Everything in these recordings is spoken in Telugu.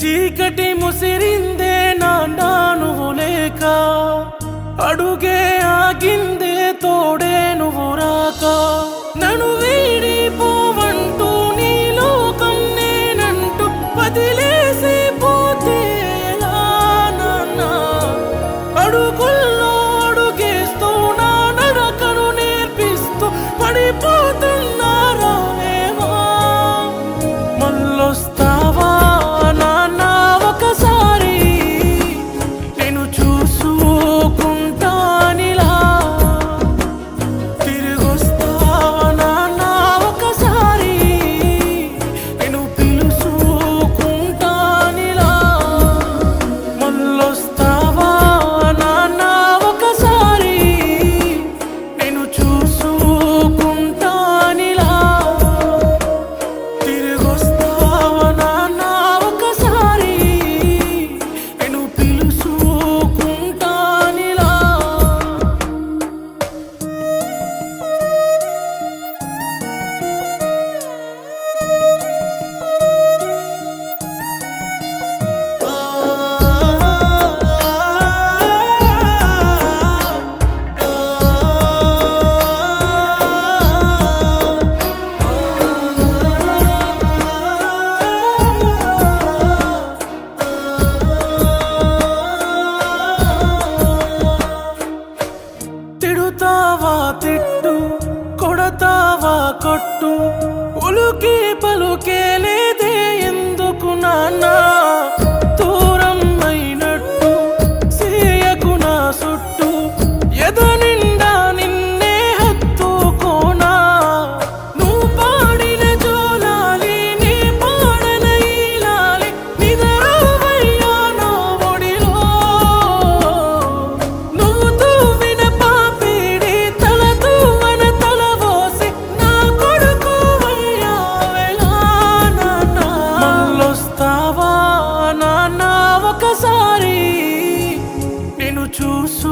చీకటి ముసిరిందే నా నువ్వు లేక. అడుగే ఆగింది తిడతావా తిట్టు కొడతావా కొట్టు? ఉలుకి పలుకే లేదే ఎందుకు నాన్నా? ఒకసారి నేను చూసుకుంటానిలా.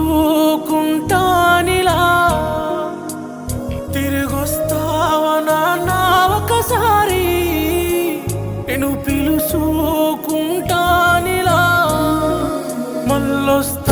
తిరిగొస్తావనా నా ఒకసారి నేను పిలుచుకుంటానిలా మళ్ళొస్తా